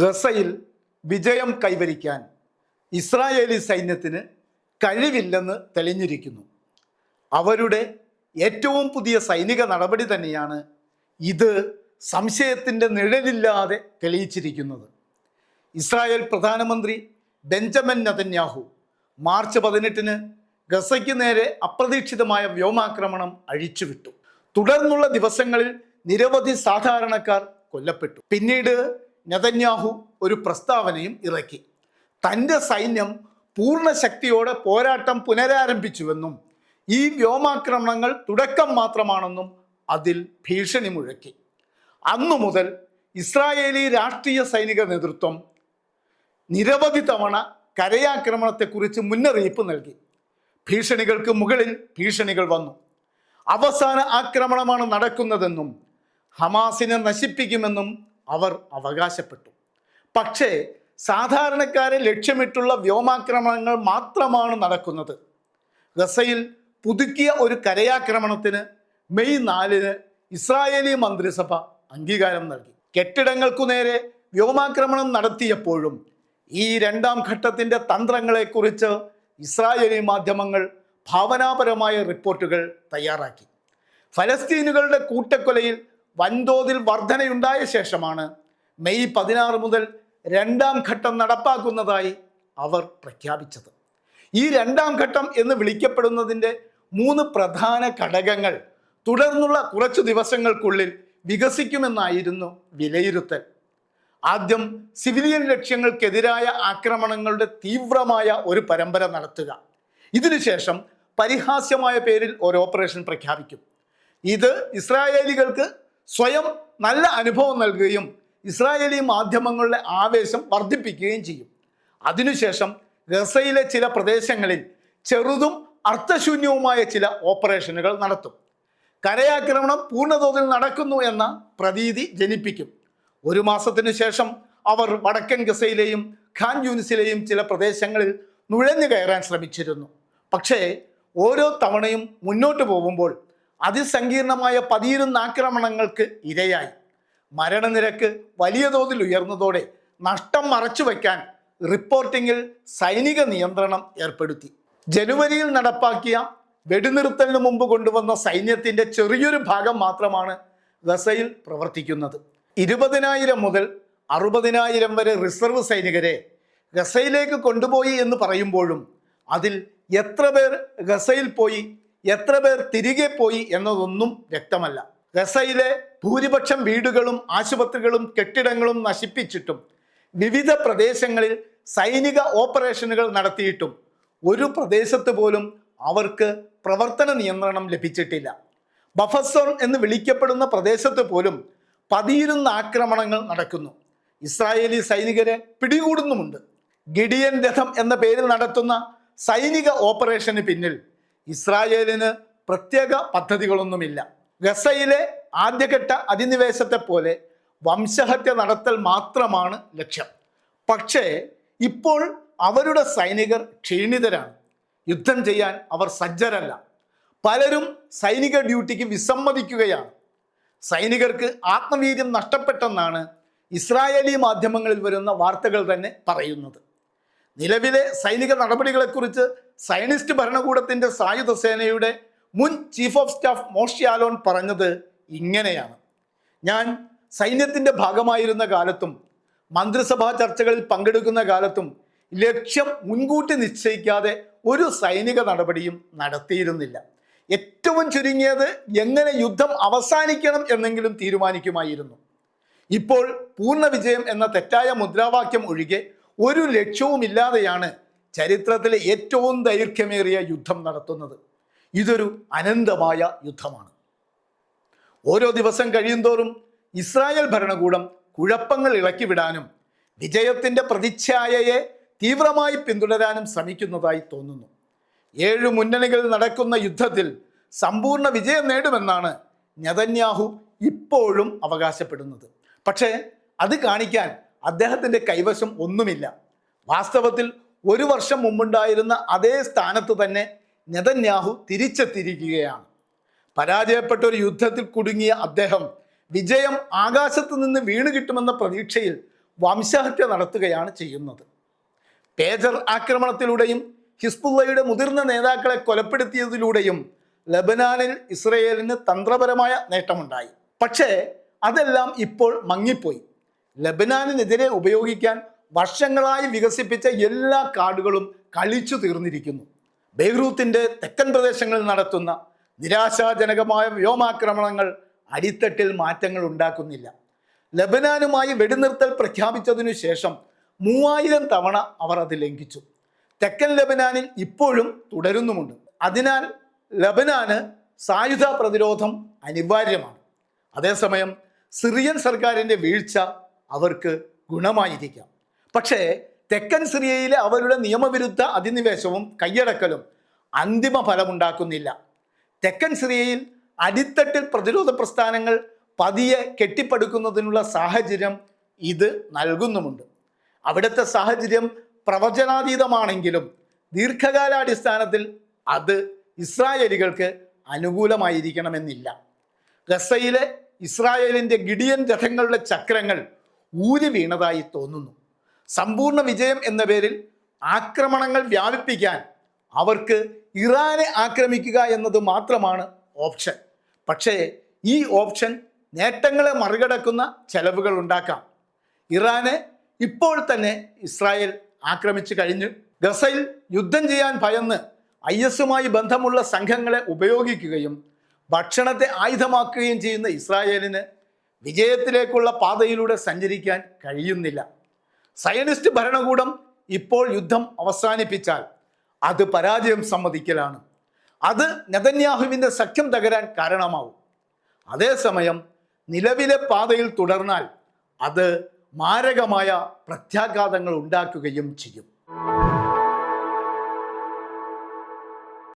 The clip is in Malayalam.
ഗസയിൽ വിജയം കൈവരിക്കാൻ ഇസ്രായേലി സൈന്യത്തിന് കഴിവില്ലെന്ന് തെളിഞ്ഞിരിക്കുന്നു. അവരുടെ ഏറ്റവും പുതിയ സൈനിക നടപടി തന്നെയാണ് ഇത് സംശയത്തിന്റെ നിഴലില്ലാതെ തെളിയിച്ചിരിക്കുന്നത്. ഇസ്രായേൽ പ്രധാനമന്ത്രി ബെഞ്ചമിൻ നതന്യാഹു മാർച്ച് പതിനെട്ടിന് ഗസയ്ക്ക് നേരെ അപ്രതീക്ഷിതമായ വ്യോമാക്രമണം അഴിച്ചുവിട്ടു. തുടർന്നുള്ള ദിവസങ്ങളിൽ നിരവധി സാധാരണക്കാർ കൊല്ലപ്പെട്ടു. പിന്നീട് നെതന്യാഹു ഒരു പ്രസ്താവനയും ഇറക്കി. തന്റെ സൈന്യം പൂർണ ശക്തിയോടെ പോരാട്ടം പുനരാരംഭിച്ചുവെന്നും ഈ വ്യോമാക്രമണങ്ങൾ തുടക്കം മാത്രമാണെന്നും അതിൽ ഭീഷണി മുഴക്കി. അന്നു മുതൽ ഇസ്രായേലി രാഷ്ട്രീയ സൈനിക നേതൃത്വം നിരവധി തവണ കരയാക്രമണത്തെക്കുറിച്ച് മുന്നറിയിപ്പ് നൽകി. ഭീഷണികൾക്ക് മുകളിൽ ഭീഷണികൾ വന്നു. അവസാന ആക്രമണമാണ് നടക്കുന്നതെന്നും ഹമാസിനെ നശിപ്പിക്കുമെന്നും അവർ അവകാശപ്പെട്ടു. പക്ഷേ സാധാരണക്കാരെ ലക്ഷ്യമിട്ടുള്ള വ്യോമാക്രമണങ്ങൾ മാത്രമാണ് നടക്കുന്നത്. ഗസയിൽ പുതുക്കിയ ഒരു കരയാക്രമണത്തിന് മെയ് നാലിന് ഇസ്രായേലി മന്ത്രിസഭ അംഗീകാരം നൽകി. കെട്ടിടങ്ങൾക്കു നേരെ വ്യോമാക്രമണം നടത്തിയപ്പോഴും ഈ രണ്ടാം ഘട്ടത്തിന്റെ തന്ത്രങ്ങളെക്കുറിച്ച് ഇസ്രായേലി മാധ്യമങ്ങൾ ഭാവനാപരമായ റിപ്പോർട്ടുകൾ തയ്യാറാക്കി. ഫലസ്തീനുകളുടെ കൂട്ടക്കൊലയിൽ വൻതോതിൽ വർധനയുണ്ടായ ശേഷമാണ് മെയ് പതിനാറ് മുതൽ രണ്ടാം ഘട്ടം നടപ്പാക്കുന്നതായി അവർ പ്രഖ്യാപിച്ചത്. ഈ രണ്ടാം ഘട്ടം എന്ന് വിളിക്കപ്പെടുന്നതിന്റെ മൂന്ന് പ്രധാന ഘടകങ്ങൾ തുടർന്നുള്ള കുറച്ചു ദിവസങ്ങൾക്കുള്ളിൽ വികസിക്കുമെന്നായിരുന്നു വിലയിരുത്തൽ. ആദ്യം സിവിലിയൻ ലക്ഷ്യങ്ങൾക്കെതിരായ ആക്രമണങ്ങളുടെ തീവ്രമായ ഒരു പരമ്പര നടത്തുക. ഇതിനുശേഷം പരിഹാസ്യമായ പേരിൽ ഒരു ഓപ്പറേഷൻ പ്രഖ്യാപിക്കും. ഇത് ഇസ്രായേലികൾക്ക് സ്വയം നല്ല അനുഭവം നൽകുകയും ഇസ്രായേലി മാധ്യമങ്ങളുടെ ആവേശം വർദ്ധിപ്പിക്കുകയും ചെയ്യും. അതിനുശേഷം ഗസയിലെ ചില പ്രദേശങ്ങളിൽ ചെറുതും അർത്ഥശൂന്യവുമായ ചില ഓപ്പറേഷനുകൾ നടത്തും. കരയാക്രമണം പൂർണതോതിൽ നടക്കുന്നു എന്ന പ്രതീതി ജനിപ്പിക്കും. ഒരു മാസത്തിനു ശേഷം അവർ വടക്കൻ ഗസയിലെയും ഖാൻ യൂനിസിലെയും ചില പ്രദേശങ്ങളിൽ നുഴഞ്ഞു കയറാൻ ശ്രമിച്ചിരുന്നു. പക്ഷേ ഓരോ തവണയും മുന്നോട്ട് പോകുമ്പോൾ അതിസങ്കീർണമായ പതിയിരുന്ന ആക്രമണങ്ങൾക്ക് ഇരയായി. മരണനിരക്ക് വലിയ തോതിൽ ഉയർന്നതോടെ നഷ്ടം മറച്ചു വയ്ക്കാൻ റിപ്പോർട്ടിങ്ങിൽ സൈനിക നിയന്ത്രണം ഏർപ്പെടുത്തി. ജനുവരിയിൽ നടപ്പാക്കിയ വെടിനിർത്തലിന് മുമ്പ് കൊണ്ടുവന്ന സൈന്യത്തിന്റെ ചെറിയൊരു ഭാഗം മാത്രമാണ് ഗസയിൽ പ്രവർത്തിക്കുന്നത്. ഇരുപതിനായിരം മുതൽ അറുപതിനായിരം വരെ റിസർവ് സൈനികരെ ഗസയിലേക്ക് കൊണ്ടുപോയി എന്ന് പറയുമ്പോഴും അതിൽ എത്ര പേർ ഗസയിൽ പോയി എത്ര പേർ തിരികെ പോയി എന്നതൊന്നും വ്യക്തമല്ല. ഗസയിലെ ഭൂരിപക്ഷം വീടുകളും ആശുപത്രികളും കെട്ടിടങ്ങളും നശിപ്പിച്ചിട്ടും വിവിധ പ്രദേശങ്ങളിൽ സൈനിക ഓപ്പറേഷനുകൾ നടത്തിയിട്ടും ഒരു പ്രദേശത്ത് പോലും അവർക്ക് പ്രവർത്തന നിയന്ത്രണം ലഭിച്ചിട്ടില്ല. ബഫസോൺ എന്ന് വിളിക്കപ്പെടുന്ന പ്രദേശത്ത് പോലും പതിയിരുന്ന ആക്രമണങ്ങൾ നടക്കുന്നു. ഇസ്രായേലി സൈനികരെ പിടികൂടുന്നുമുണ്ട്. ഗിഡിയൻ രഥം എന്ന പേരിൽ നടത്തുന്ന സൈനിക ഓപ്പറേഷന് പിന്നിൽ ഇസ്രായേലിന് പ്രത്യേക പദ്ധതികളൊന്നുമില്ല. ഗസയിലെ ആദ്യഘട്ട അധിനിവേശത്തെ പോലെ വംശഹത്യ നടത്തൽ മാത്രമാണ് ലക്ഷ്യം. പക്ഷേ ഇപ്പോൾ അവരുടെ സൈനികർ ക്ഷീണിതരാണ്. യുദ്ധം ചെയ്യാൻ അവർ സജ്ജരല്ല. പലരും സൈനിക ഡ്യൂട്ടിക്ക് വിസമ്മതിക്കുകയാണ്. സൈനികർക്ക് ആത്മവീര്യം നഷ്ടപ്പെട്ടെന്നാണ് ഇസ്രായേലി മാധ്യമങ്ങളിൽ വരുന്ന വാർത്തകൾ തന്നെ പറയുന്നത്. നിലവിലെ സൈനിക നടപടികളെക്കുറിച്ച് സയനിസ്റ്റ് ഭരണകൂടത്തിന്റെ സായുധ സേനയുടെ മുൻ chief of staff Moshe Alon പറഞ്ഞത് ഇങ്ങനെയാണ്. ഞാൻ സൈന്യത്തിന്റെ ഭാഗമായിരുന്ന കാലത്തും മന്ത്രിസഭാ ചർച്ചകളിൽ പങ്കെടുക്കുന്ന കാലത്തും ലക്ഷ്യം മുൻകൂട്ടി നിശ്ചയിക്കാതെ ഒരു സൈനിക നടപടിയും നടത്തിയിരുന്നില്ല. ഏറ്റവും ചുരുങ്ങിയത് എങ്ങനെ യുദ്ധം അവസാനിക്കണം എന്നെങ്കിലും തീരുമാനിക്കുമായിരുന്നു. ഇപ്പോൾ പൂർണ വിജയം എന്ന തെറ്റായ മുദ്രാവാക്യം ഒഴികെ ഒരു ലക്ഷ്യവുമില്ലാതെയാണ് ചരിത്രത്തിലെ ഏറ്റവും ദൈർഘ്യമേറിയ യുദ്ധം നടത്തുന്നത്. ഇതൊരു അനന്തമായ യുദ്ധമാണ്. ഓരോ ദിവസം കഴിയുന്തോറും ഇസ്രായേൽ ഭരണകൂടം കുഴപ്പങ്ങൾ ഇളക്കിവിടാനും വിജയത്തിന്റെ പ്രതിച്ഛായയെ തീവ്രമായി പിന്തുടരാനും ശ്രമിക്കുന്നതായി തോന്നുന്നു. ഏഴ് മുന്നണികളിൽ നടക്കുന്ന യുദ്ധത്തിൽ സമ്പൂർണ വിജയം നേടുമെന്നാണ് നെതന്യാഹു ഇപ്പോഴും അവകാശപ്പെടുന്നത്. പക്ഷേ അത് കാണിക്കാൻ അദ്ദേഹത്തിന്റെ കൈവശം ഒന്നുമില്ല. വാസ്തവത്തിൽ ഒരു വർഷം മുമ്പുണ്ടായിരുന്ന അതേ സ്ഥാനത്ത് തന്നെ നെതന്യാഹു തിരിച്ചെത്തിയിരിക്കുകയാണ്. പരാജയപ്പെട്ട ഒരു യുദ്ധത്തിൽ കുടുങ്ങിയ അദ്ദേഹം വിജയം ആകാശത്ത് നിന്ന് വീണ് കിട്ടുമെന്ന പ്രതീക്ഷയിൽ വംശഹത്യ നടത്തുകയാണ് ചെയ്യുന്നത്. പേജർ ആക്രമണത്തിലൂടെയും ഹിസ്ബുള്ളയുടെ മുതിർന്ന നേതാക്കളെ കൊലപ്പെടുത്തിയതിലൂടെയും ലബനാനിൽ ഇസ്രയേലിന് തന്ത്രപരമായ നേട്ടമുണ്ടായി. പക്ഷേ അതെല്ലാം ഇപ്പോൾ മങ്ങിപ്പോയി. ലബനാനിനെതിരെ ഉപയോഗിക്കാൻ വർഷങ്ങളായി വികസിപ്പിച്ച എല്ലാ കാർഡുകളും കളിച്ചു തീർന്നിരിക്കുന്നു. ബെയ്റൂത്തിന്റെ തെക്കൻ പ്രദേശങ്ങളിൽ നടത്തുന്ന നിരാശാജനകമായ വ്യോമാക്രമണങ്ങൾ അടിത്തട്ടിൽ മാറ്റങ്ങൾ ഉണ്ടാക്കുന്നില്ല. ലബനാനുമായി വെടിനിർത്തൽ പ്രഖ്യാപിച്ചതിനു ശേഷം മൂവായിരം തവണ അവർ അത് ലംഘിച്ചു. തെക്കൻ ലബനാനിൽ ഇപ്പോഴും തുടരുന്നുമുണ്ട്. അതിനാൽ ലബനാന് സായുധ പ്രതിരോധം അനിവാര്യമാണ്. അതേസമയം സിറിയൻ സർക്കാരിന്റെ വീഴ്ച അവർക്ക് ഗുണമായിരിക്കാം. പക്ഷേ തെക്കൻ സിറിയയിലെ അവരുടെ നിയമവിരുദ്ധ അധിനിവേശവും കയ്യടക്കലും അന്തിമ ഫലമുണ്ടാക്കുന്നില്ല. തെക്കൻ സിറിയയിൽ അടിത്തട്ടിൽ പ്രതിരോധ പ്രസ്ഥാനങ്ങൾ പതിയെ കെട്ടിപ്പടുക്കുന്നതിനുള്ള സാഹചര്യം ഇത് നൽകുന്നുമുണ്ട്. അവിടുത്തെ സാഹചര്യം പ്രവചനാതീതമാണെങ്കിലും ദീർഘകാലാടിസ്ഥാനത്തിൽ അത് ഇസ്രായേലികൾക്ക് അനുകൂലമായിരിക്കണമെന്നില്ല. ഗസയിലെ ഇസ്രായേലിന്റെ ഗിഡിയൻ രഥങ്ങളുടെ ചക്രങ്ങൾ ഊരി വീണതായി തോന്നുന്നു. സമ്പൂർണ വിജയം എന്ന പേരിൽ ആക്രമണങ്ങൾ വ്യാപിപ്പിക്കാൻ അവർക്ക് ഇറാനെ ആക്രമിക്കുക എന്നത് മാത്രമാണ് ഓപ്ഷൻ. പക്ഷേ ഈ ഓപ്ഷൻ നേട്ടങ്ങളെ മറികടക്കുന്ന ചെലവുകൾ ഉണ്ടാക്കാം. ഇറാനെ ഇപ്പോൾ തന്നെ ഇസ്രായേൽ ആക്രമിച്ചു കഴിഞ്ഞു. ഗസയിൽ യുദ്ധം ചെയ്യാൻ ഭയന്ന് ഐ എസുമായി ബന്ധമുള്ള സംഘങ്ങളെ ഉപയോഗിക്കുകയും ഭക്ഷണത്തെ ആയുധമാക്കുകയും ചെയ്യുന്ന ഇസ്രായേലിന് വിജയത്തിലേക്കുള്ള പാതയിലൂടെ സഞ്ചരിക്കാൻ കഴിയുന്നില്ല. സയനിസ്റ്റ് ഭരണകൂടം ഇപ്പോൾ യുദ്ധം അവസാനിപ്പിച്ചാൽ അത് പരാജയം സമ്മതിക്കലാണ്. അത് നെതന്യാഹുവിന്റെ സഖ്യം തകരാൻ കാരണമാവും. അതേസമയം നിലവിലെ പാതയിൽ തുടർന്നാൽ അത് മാരകമായ പ്രത്യാഘാതങ്ങൾ ഉണ്ടാക്കുകയും ചെയ്യും.